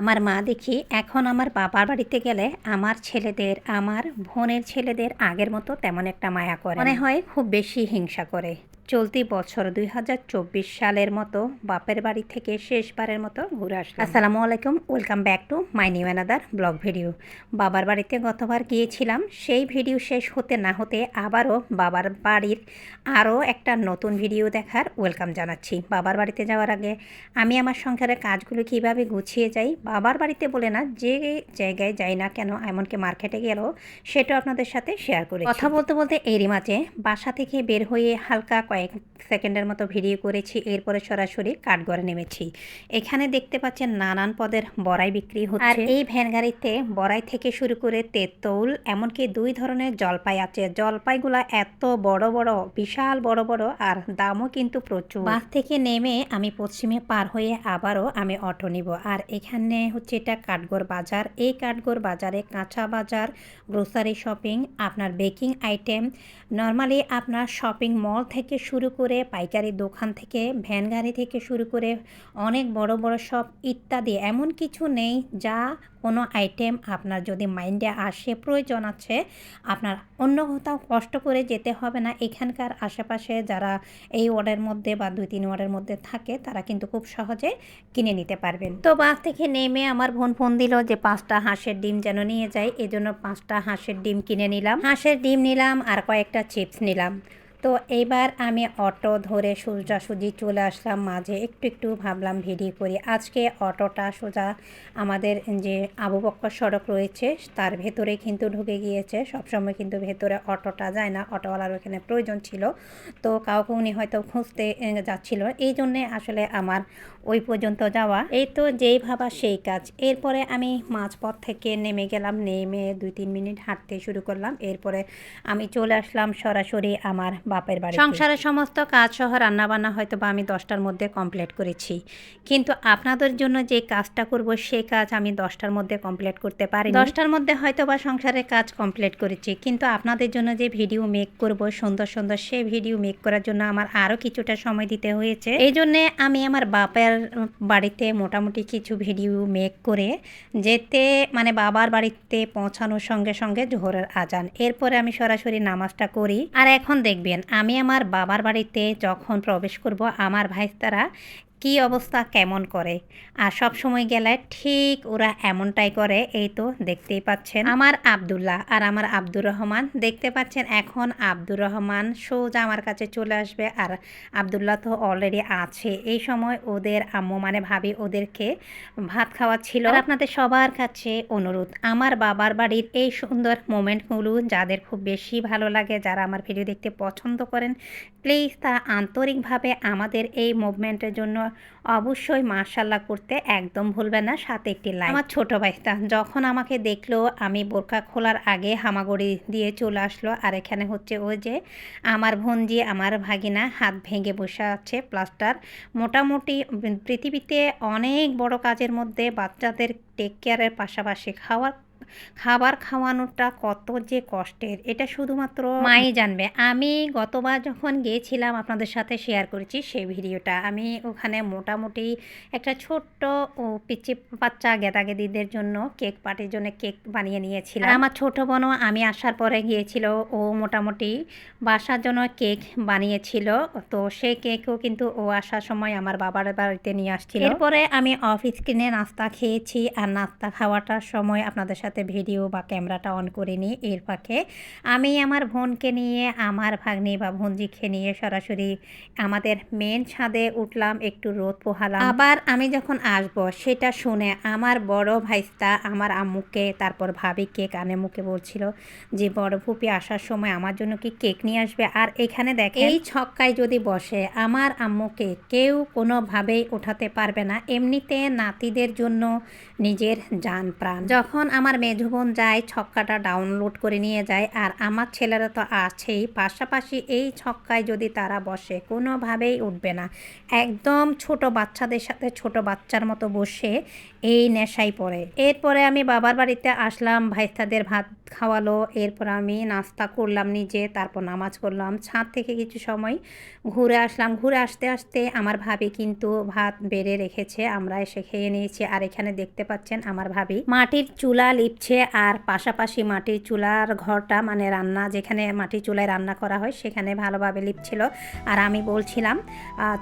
আমার মা দেখি এখন আমার বাবার বাড়িতে গেলে আমার ছেলেদের, আমার বোনের ছেলেদের আগের মতো তেমন একটা মায়া করে মনে হয় খুব বেশি হিংসা করে। চলতি বছর দুই হাজার চব্বিশ সালের মতো বাপের বাড়ি থেকে শেষবারের মতো ঘুরে আসলাম। আসসালামু আলাইকুম welcome back to my new another blog video. বাবার বাড়িতে গতবার গিয়েছিলাম সেই ভিডিও শেষ হতে না হতে আবারও বাবার বাড়ির আরও একটা নতুন ভিডিও দেখার ওয়েলকাম জানাচ্ছি। বাবার বাড়িতে যাওয়ার আগে আমি আমার সংসারের কাজগুলো কীভাবে গুছিয়ে যাই বাবার বাড়িতে বলে না যে জায়গায় যাই না কেন এমনকি মার্কেটে গেলেও সেটাও আপনাদের সাথে শেয়ার করি কথা বলতে বলতে এরই মাঝে বাসা থেকে বের হয়ে হালকা কয়েক সেকেন্ডের মতো ভিডিও করেছি, এরপরে সরাসরি কাঠগড়ে নেমেছি। এখানে দেখতে পাচ্ছেন নানান পদের বড়াই বিক্রি হচ্ছে। আর এই ভ্যান গাড়িতে বড়াই থেকে শুরু করে তেঁতুল, এমনকি দুই ধরনের জলপাই আছে। জলপাইগুলা এত বড় বড়, বিশাল বড় বড়, আর দামও কিন্তু প্রচুর। বাস থেকে নেমে আমি পশ্চিমে পার হয়ে আবারও আমি অটো নিব। আর এখানে হচ্ছে এটা কাঠগড় বাজার। এই কাঠগড় বাজারে কাঁচা বাজার, গ্রোসারি শপিং, আপনার বেকিং আইটেম। নর্মালি আপনার শপিং মল থেকে শুরু করে পাইকারি দোকান থেকে, ভ্যান গাড়ি থেকে শুরু করে অনেক বড় বড় সব ইত্যাদি এমন কিছু নেই যা কোনো আইটেম আপনার যদি মাইন্ডে আসে, প্রয়োজন আছে, আপনার অন্য কোথাও কষ্ট করে যেতে হবে না। এখানকার আশেপাশে যারা এই ওয়ার্ডের মধ্যে বা দুই তিন ওয়ার্ডের মধ্যে থাকে, তারা কিন্তু খুব সহজে কিনে নিতে পারবেন। তো বাস থেকে নেমে আমার বোন ফোন দিল যে, পাঁচটা হাঁসের ডিম যেন নিয়ে যাই। এজন্য পাঁচটা হাঁসের ডিম কিনে নিলাম। হাঁসের ডিম নিলাম আর কয়েকটা চিপস নিলাম। তো এইবার আমি অটো ধরে সোজাসুজি চলে আসলাম। মাঝে একটু একটু ভাবলাম ভিডিও করি। আজকে অটোটা সোজা আমাদের যে আবু বক্কর সড়ক রয়েছে, তার ভেতরে কিন্তু ঢুকে গিয়েছে। সবসময় কিন্তু ভেতরে অটোটা যায় না, অটোওয়ালার ওখানে প্রয়োজন ছিল। তো কাউকে উনি হয়তো খুঁজতে যাচ্ছিল। এই জন্যে আসলে আমার ওই পর্যন্ত যাওয়া। এই তো যেই ভাবা সেই কাজ। এরপরে আমি মাঝপথ থেকে নেমে গেলাম। নেমে দুই তিন মিনিট হাঁটতে শুরু করলাম। এরপরে আমি চলে আসলাম সরাসরি আমার বাপের বাড়ি সংসারের সমস্ত কাজ সহ রান্নাবান্না হয়তো বা আমি দশটার মধ্যে কমপ্লিট করেছি। কিন্তু আপনাদের জন্য যে কাজটা করব সেই কাজ আমি দশটার মধ্যে কমপ্লিট করতে পারি দশটার মধ্যে হয়তো বা সংসারের কাজ কমপ্লিট করেছি, কিন্তু আপনাদের জন্য যে ভিডিও মেক করব, সুন্দর সুন্দর সেই ভিডিও মেক করার জন্য আমার আরও কিছুটা সময় দিতে হয়েছে। এই জন্যে আমি আমার বাপের বাড়িতে মোটামুটি কিছু ভিডিও মেক করে, যেতে মানে বাবার বাড়িতে পৌঁছানোর সঙ্গে সঙ্গে জোহরের আজান। এরপরে আমি সরাসরি নামাজটা করি। আর এখন দেখবেন আমি আমার বাবার বাড়িতে যখন প্রবেশ করব আমার ভাইস্তারা কি অবস্থা, কেমন করে? আর সব সময় গেলে ঠিক ওরা এমনটাই করে, এই তো দেখতেই পাচ্ছেন। আমার আবদুল্লাহ আর আমার আব্দুর রহমান দেখতে পাচ্ছেন, এখন আব্দুর রহমান সোজা আমার কাছে চলে আসবে। আর আবদুল্লাহ তো অলরেডি আছে। এই সময় ওদের আম্মু মানে ভাবি ওদেরকে ভাত খাওয়া ছিল আপনাদের সবার কাছে অনুরোধ, আমার বাবার বাড়ির এই সুন্দর মোমেন্টগুলো যাদের খুব বেশি ভালো লাগে, যারা আমার ভিডিও দেখতে পছন্দ করেন প্লিজ তারা আন্তরিকভাবে আমাদের এই মুভমেন্টের জন্য অবশ্যই মার্শাল্লাহ করতে একদম ভুলবেন না, সাথে একটি লাইন আমার ছোট ভাইটা যখন আমাকে দেখল, আমি বোরখা খোলার আগে হামাগুড়ি দিয়ে চলে আসলো, আর এখানে হচ্ছে ওই যে আমার ভঞ্জি আমার ভাগিনা হাত ভেঙে বসে আছে প্লাস্টার। মোটামুটি পৃথিবীতে অনেক বড় কাজের মধ্যে বাচ্চাদের টেক কেয়ারের পাশাপাশি খাওয়ার খাবার খাওয়ানোটা কত যে কষ্টের এটা শুধুমাত্র মাই জানবে। আমি গতবার যখন গিয়েছিলাম আপনাদের সাথে শেয়ার করেছি সেই ভিডিওটা আমি ওখানে মোটামুটি একটা ছোট্ট ও পিচি বাচ্চা গেদাগেদিদের জন্য কেক পার্টির জন্য কেক বানিয়ে নিয়েছিলাম। আমার ছোট বোনও আমি আসার পরে গিয়েছিল ও মোটামুটি বাসার জন্য কেক বানিয়েছিল তো সেই কেকও কিন্তু ও আসার সময় আমার বাবার বাড়িতে নিয়ে আসছিল। এরপরে আমি অফিস কিনে নাস্তা খেয়েছি আর নাস্তা খাওয়াটার সময় আপনাদের সাথে সাথে ভিডিও বা ক্যামেরাটা অন করে নিই এর ফাঁকে। আমি আমার বোনকে নিয়ে, আমার ভাগ্নি বা ভঞ্জিকে নিয়ে সরাসরি আমাদের মেন ছাদে উঠলাম, একটু রোদ পোহালাম। আবার আমি যখন আসব, সেটা শুনে আমার বড় ভাইস্তা, আমার আম্মুকে, তারপর ভাবিকে কানে মুখে বলছিল যে, বড় ফুপি আসার সময় আমার জন্য কি কেক নিয়ে আসবে? আর এখানে দেখে এই ছক্কায় যদি বসে আমার আম্মুকে কেউ কোনোভাবেই ওঠাতে পারবে না। এমনিতে নাতিদের জন্য নিজের যান প্রাণ। যখন আমার মেজো বোন যায়, ছক্কাটা ডাউনলোড করে নিয়ে যায়। আর আমার ছেলেরা তো আছেই। পাশাপাশি এই ছক্কায় যদি তারা বসে, কোনোভাবেই উঠবে না। একদম ছোট বাচ্চাদের সাথে ছোট বাচ্চার মতো বসে এই নেশাই পড়ে। এরপরে আমি বাবার বাড়িতে আসলাম, ভাইস্তাদের ভাত খাওয়ালো, এরপর আমি নাস্তা করলাম নিজে, তারপর নামাজ করলাম ছাদ থেকে কিছু সময় ঘুরে আসলাম। ঘুরে আসতে আসতে আমার ভাবি কিন্তু ভাত বেড়ে রেখেছে, আমরা এসে খেয়ে নিয়েছি। আর এখানে দেখতে পাচ্ছেন আমার ভাবি। মাটির চুলা লিপছে আর পাশাপাশি মাটির চুলার ঘরটা মানে রান্না যেখানে মাটির চুলায় রান্না করা হয়, সেখানে ভালোভাবে লিপছিল। আর আমি বলছিলাম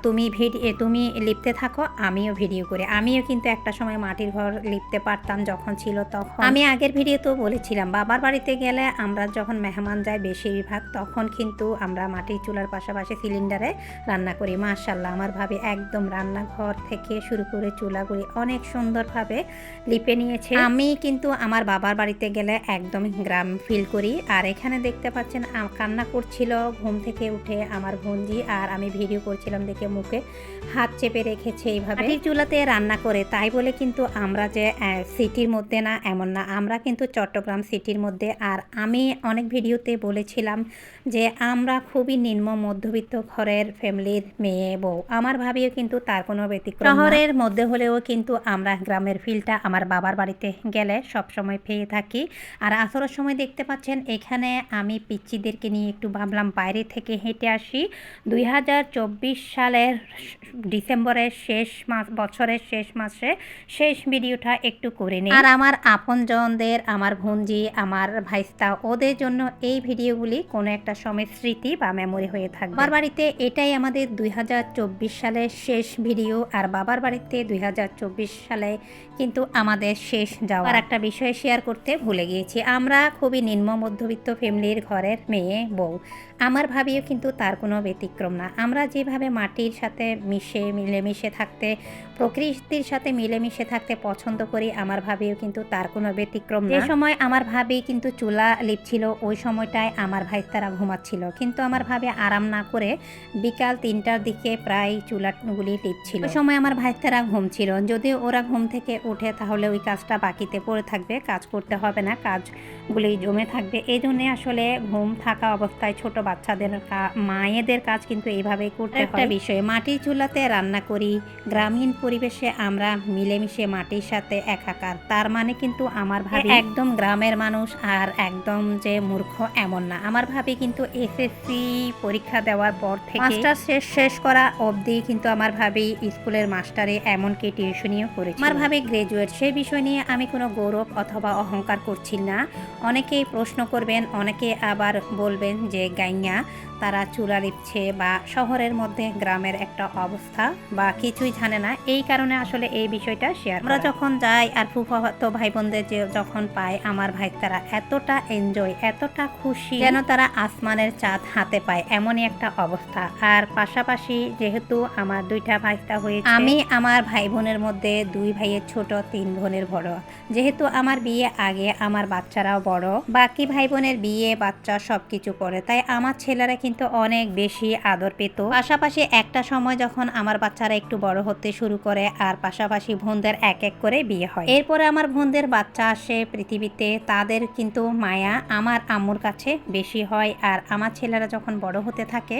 তুমি ভিডিও তুমি লিপতে থাকো, আমিও ভিডিও করি। আমিও কিন্তু একটা সময় মাটির ঘর লিপতে পারতাম যখন ছিল তখন। আমি আগের ভিডিওতেও বলেছিলাম বাবার বাড়িতে গেলে আমরা যখন মেহমান যাই বেশিরভাগ তখন কিন্তু আমরা মাটির চুলার পাশাপাশি সিলিন্ডারে রান্না করি। মাশাল্লাহ আমার ভাবে একদম রান্নাঘর থেকে শুরু করে চুলাগুলি অনেক সুন্দরভাবে লিপে নিয়েছে। আমি কিন্তু আমার বাবার বাড়িতে গেলে একদম গ্রাম ফিল করি। আর এখানে দেখতে পাচ্ছেন কান্না করছিল ঘুম থেকে উঠে আমার ভঞ্জি আর আমি ভিডিও করছিলাম দেখে মুখে হাত চেপে রেখেছে এইভাবে। চুলাতে রান্না করে তাই বলে কিন্তু আমরা যে সিটির মধ্যে না এমন না, আমরা কিন্তু চট্টগ্রাম সিটির মধ্যে। আর আমি অনেক ভিডিওতে বলেছিলাম যে, আমরা খুবই নিম্ন মধ্যবিত্ত ঘরের ফ্যামিলির মেয়ে বউ। আমার ভাবিও কিন্তু তার কোনো ব্যতিক্রম শহরের মধ্যে হলেও কিন্তু আমরা গ্রামের ফিলটা আমার বাবার বাড়িতে গেলে সব সময় পেয়ে থাকি। আর আসরের সময় দেখতে পাচ্ছেন, এখানে আমি পিচ্চিদেরকে নিয়ে একটু ভাবলাম বাইরে থেকে হেঁটে আসি। দুই হাজার চব্বিশ সালের ডিসেম্বরের শেষ মাস, বছরের শেষ মাসে শেষ ভিডিওটা একটু করে নিই। আর আমার আপনজনদের, আমার ভুঞ্জি আমার ভাইস্তা, ওদের জন্য এই ভিডিওগুলি কোনো একটা সময় স্মৃতি বা মেমোরি হয়ে থাকবে। বাবার বাড়িতে এটাই আমাদের দুই হাজার চব্বিশ সালের শেষ ভিডিও, আর বাবার বাড়িতে দুই হাজার চব্বিশ সালে কিন্তু আমাদের শেষ যাওয়ার একটা বিষয় শেয়ার করতে ভুলে গিয়েছি। আমরা খুবই নিম্ন মধ্যবিত্ত ফ্যামিলির ঘরের মেয়ে, বউ। আমার ভাবিও কিন্তু তার কোনো ব্যতিক্রম না। আমরা যেভাবে মাটির সাথে মিশে মিলেমিশে থাকতে প্রকৃতির সাথে মিলেমিশে থাকতে পছন্দ করি আমার ভাবিও কিন্তু তার কোনো ব্যতিক্রম না। যে সময় আমার ভাবি কিন্তু চুলা লিপছিল ওই সময়টায় আমার ভাই তারা ঘুমাচ্ছিল। কিন্তু আমার ভাবি আরাম না করে বিকাল তিনটার দিকে প্রায় চুলাগুলি লিপছিল। ওই সময় আমার ভাই তারা ঘুমছিল। যদি ওরা ঘুম থেকে উঠে তাহলে ওই কাজটা বাকিতে পড়ে থাকবে কাজ করতে হবে না কাজগুলি জমে থাকবে। এই জন্যে আসলে ঘুম থাকা অবস্থায় ছোট বাচ্চাদের মায়েদের কাজ কিন্তু এইভাবেই করতে একটা বিষয় মাটির চুলাতে রান্না করি গ্রামীণ পরিবেশে আমরা মিলেমিশে মাটির সাথে একাকার তার মানে কিন্তু আমার ভাবি একদম গ্রামের মানুষ আর একদম যে মূর্খ এমন না। আমার ভাবি কিন্তু এসএসসি পরীক্ষা দেওয়ার পর থেকে মাস্টার শেষ। শেষ করা অবধি কিন্তু আমার ভাবি স্কুলের মাস্টারে এমনকি টিউশনিও করেছে আমার ভাবি গ্রাজুয়েট সেই বিষয় নিয়ে আমি কোনো গৌরব অথবা অহংকার করছি না। অনেকেই প্রশ্ন করবেন অনেকে আবার বলবেন যে গাইয়া তারা চুলা লিপছে বা শহরের মধ্যে গ্রামের একটা অবস্থা বা কিছুই জানে না। এই কারণে আসলে এই বিষয়টা শেয়ার আমরা যখন যাই আর ফুফাতো ভাই বোনদের যে যখন পাই আমার ভাই তারা এতটা এনজয় এতটা খুশি যেন তারা আসমানের চাঁদ হাতে পায় এমনই একটা অবস্থা। আর পাশাপাশি যেহেতু আমার দুইটা ভাইস্তা হয়েছে আমি আমার ভাই বোনের মধ্যে দুই ভাইয়ের ছোট তিন বোনের বড়। যেহেতু আমার বিয়ে আগে আমার বাচ্চারাও বড় বাকি ভাই বোনের বিয়ে বাচ্চা সবকিছু করে তাই আমার ছেলেরা কিন্তু অনেক বেশি আদর পেত। পাশাপাশি একটা সময় যখন আমার বাচ্চারা একটু বড় হতে শুরু করে আর পাশাপাশি বোনদের এক এক করে বিয়ে হয়। এরপরে আমার বোনদের বাচ্চা আসে পৃথিবীতে, তাদের কিন্তু মায়া আমার আম্মুর কাছে বেশি হয় আর আমার ছেলেরা যখন বড় হতে থাকে,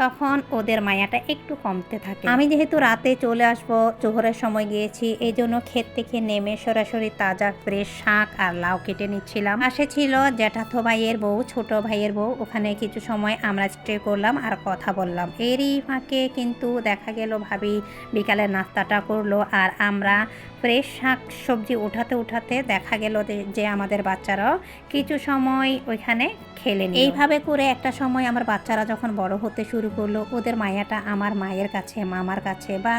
তখন ওদের মায়াটা একটু কমতে থাকে। আমি যেহেতু রাতে চলে আসব, জোহরের সময় গিয়েছি এই জন্য ক্ষেত থেকে নেমে সরাসরি তাজা ফ্রেশ শাক আর লাউ কেটে নিচ্ছিলাম। পাশে ছিল জ্যাঠাতো ভাইয়ের বউ, ছোট ভাইয়ের বউ, ওখানে কিছু সময় আমরা স্টে করলাম আর কথা বললাম। এরই ফাঁকে কিন্তু দেখা গেল ভাবি বিকালে নাস্তাটা করল আর আমরা ফ্রেশ শাক সবজি উঠাতে উঠাতে দেখা গেল যে- যে আমাদের বাচ্চারাও কিছু সময় ওইখানে খেলে। এইভাবে করে একটা সময় আমার বাচ্চারা যখন বড় হতে শুরু করল ওদের মায়াটা আমার মায়ের কাছে মামার কাছে বা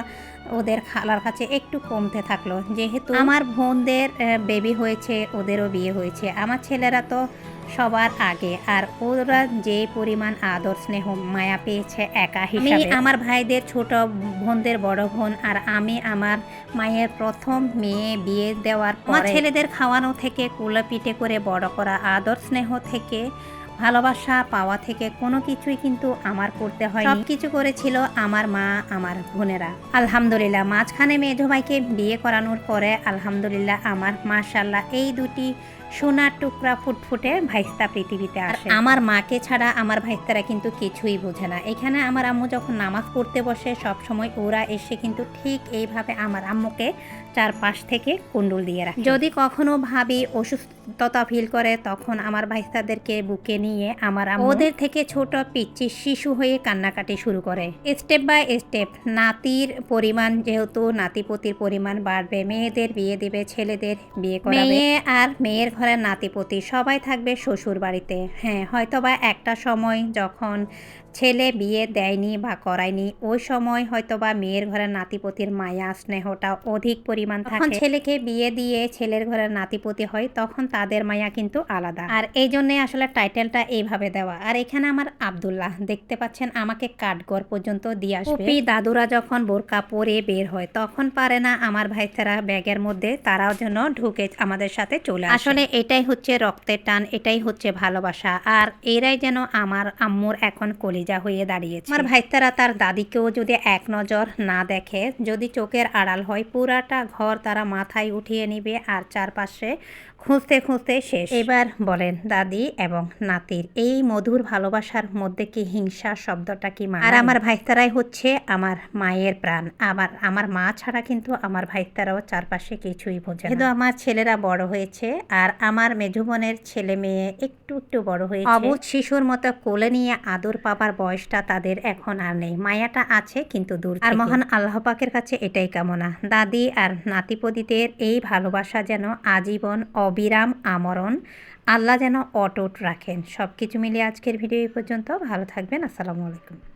ওদের খালার কাছে একটু কমতে থাকল। যেহেতু আমার বোনদের বেবি হয়েছে ওদেরও বিয়ে হয়েছে। আমার ছেলেরা তো সবার আগে। আর ওরা যে পরিমাণ আদর স্নেহ মায়া পেয়েছে একা হিসাবে। আমার ভাইদের ছোট বোনদের বড় বোন আর আমি আমার মায়ের প্রথম মেয়ে বিয়ে দেওয়ার পর ছেলেদের খাওয়ানো থেকে কুলাপিটে করে বড় করা আদর স্নেহ থেকে ভালোবাসা পাওয়া থেকে কোনো কিছুই কিন্তু আমার করতে হয় সব কিছু করেছিল আমার মা আমার বোনেরা। আলহামদুলিল্লাহ মাঝখানে মেজো ভাইকে বিয়ে করানোর পরে আলহামদুলিল্লাহ আমার মাশাল্লাহ এই দুটি সোনার টুকরা ফুটফুটে ভাইস্তা পৃথিবীতে আসে। আমার মাকে ছাড়া আমার ভাইস্তারা কিন্তু কিছুই বোঝে না। এখানে আমার আম্মু যখন নামাজ পড়তে বসে সব সময় ওরা এসে কিন্তু ঠিক এইভাবে আমার আম্মুকে চারপাশ থেকে কুণ্ডুল দিয়ে রাখে। যদি কখনো ভাবি অসুস্থতা ফিল করে তখন আমার ভাইস্তাদেরকে বুকে নিয়ে আমার আম্মু ওদের থেকে ছোট পিচ্ছি শিশু হয়ে কান্নাকাটি শুরু করে। স্টেপ বাই স্টেপ নাতির পরিমাণ যেহেতু নাতিপতির পরিমাণ বাড়বে। মেয়েদের বিয়ে দিবে ছেলেদের বিয়ে করাবে। মেয়ে আর মেয়ের ঘরের নাতিপতি সবাই থাকবে শ্বশুর বাড়িতে। হ্যাঁ হয়তোবা একটা সময় যখন ছেলে বিয়ে দেয়নি বা করায়নি ওই সময় হয়তোবা মেয়ের ঘরের নাতিপতির মায়া স্নেহটা অধিক পরিমাণ থাকে। ছেলেকে বিয়ে দিয়ে ছেলের ঘরের নাতিপতি হয় তখন তাদের মায়া কিন্তু আলাদা। আর এই জন্যে আসলে টাইটেলটা এইভাবে দেওয়া। আর এখানে আমার আব্দুল্লাহ দেখতে পাচ্ছেন আমাকে কাঠগড় পর্যন্ত দিয়ে আসবে। দাদুরা যখন বোরকা পরে বের হয় তখন পারে না আমার ভাইস্তারা ব্যাগের মধ্যে তারাও যেন ঢুকে আমাদের সাথে চলে আসলে এটাই হচ্ছে রক্তের টান, এটাই হচ্ছে ভালোবাসা। আর এরাই যেন আমার আম্মুর এখন কলিজা হয়ে দাঁড়িয়েছে। আমার ভাইতারা তার দাদিকেও যদি এক নজর না দেখে, যদি চোখের আড়াল হয়, পুরাটা ঘর তারা মাথায় উঠিয়ে নিবে আর চারপাশে খুঁজতে খুঁজতে শেষ। এবার বলেন দাদি এবং নাতির এই মধুর ভালোবাসার মধ্যে কি হিংসা শব্দটা কি মা আর আমার ভাইস্তারাই হচ্ছে আমার মায়ের প্রাণ। আবার আমার মা ছাড়া কিন্তু আমার ভাইস্তারাও চারপাশে কিছুই বোঝে কিন্তু আমার ছেলেরা বড় হয়েছে আর আমার মেজুবনের ছেলে মেয়ে একটু একটু বড় হয়েছে অবুধ শিশুর মতো কোলে নিয়ে আদর পাবার বয়সটা তাদের এখন আর নেই। মায়াটা আছে কিন্তু দূর আর মহান আল্লাহ পাকের কাছে এটাই কামনা। দাদি আর নাতিপদিদের এই ভালোবাসা যেন আজীবন অবিরাম আমরণ। আল্লাহ যেন অটুট রাখেন। সব কিছু মিলিয়ে আজকের ভিডিও এই পর্যন্ত। ভালো থাকবেন। আসসালামু আলাইকুম।